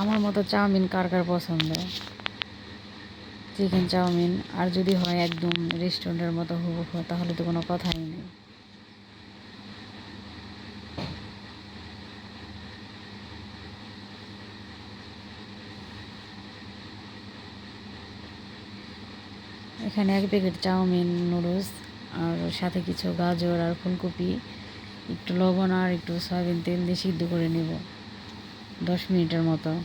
আমার মতো চাউমিন কার কার পছন্দ? চিকেন চাউমিন, আর যদি হয় একদম রেস্টুরেন্টের মতো হুবহু, তাহলে তো কোনো কথাই নেই। এখানে এক প্যাকেট চাউমিন নুডলস, আর সাথে কিছু গাজর আর ফুলকপি, একটু লবণ আর একটু সয়াবিন তেল দিয়ে সিদ্ধ করে নেব। দশ মিনিটের মতো।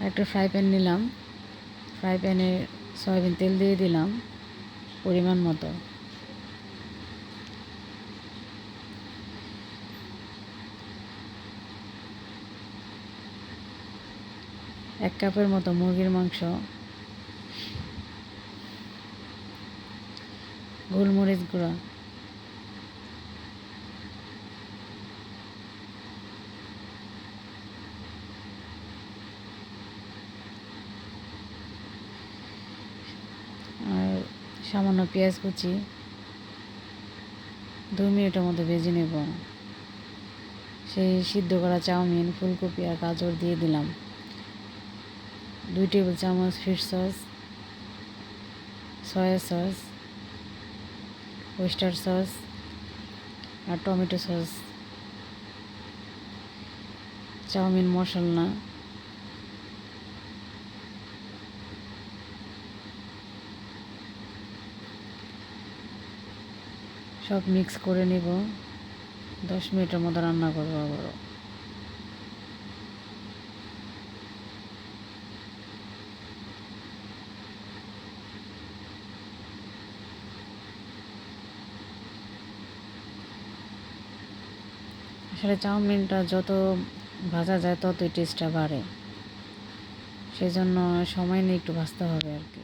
একটা ফ্রাই প্যান নিলাম। ফ্রাই প্যানে সয়াবিন তেল দিয়ে দিলাম, পরিমাণ মতো। এক কাপের মতো মুরগির মাংস। গোলমরিচ গুঁড়া। সামান্য পেঁয়াজ কুচি দুই মিনিটের মধ্যে ভেজে নেব। সেই সিদ্ধ করা চাউমিন, ফুলকপি আর গাজর দিয়ে দিলাম। দুই টেবিল চামচ fish sauce soya sauce oyster sauce আর টমেটো সস চাউমিন মশলা সব মিক্স করে নিব। দশ মিনিটের মতো রান্না করব আবারও। আসলে চাউমিনটা যত ভাজা যায় ততই টেস্টটা বাড়ে। সেই জন্য সময় নিয়ে একটু ভাজতে হবে আর কি।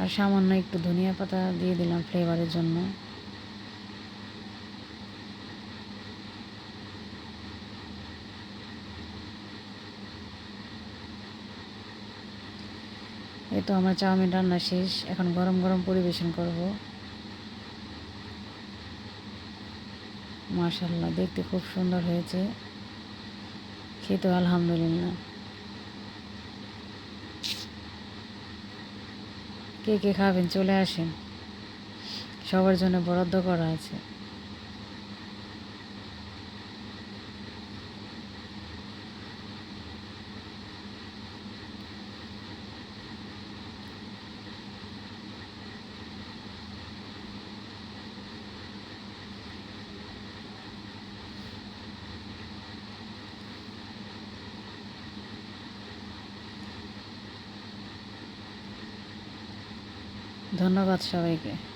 আর সামান্য একটু ধনিয়া পাতা দিয়ে দিলাম ফ্লেভারের জন্য। এই তো আমার চাউমিন রান্না শেষ। এখন গরম গরম পরিবেশন করব। মাশাল্লাহ দেখতে খুব সুন্দর হয়েছে। খেতে আলহামদুলিল্লাহ। কে কে খাবেন চলে আসেন। সবার জন্য বরাদ্দ করা আছে। ধন্যবাদ সবাইকে।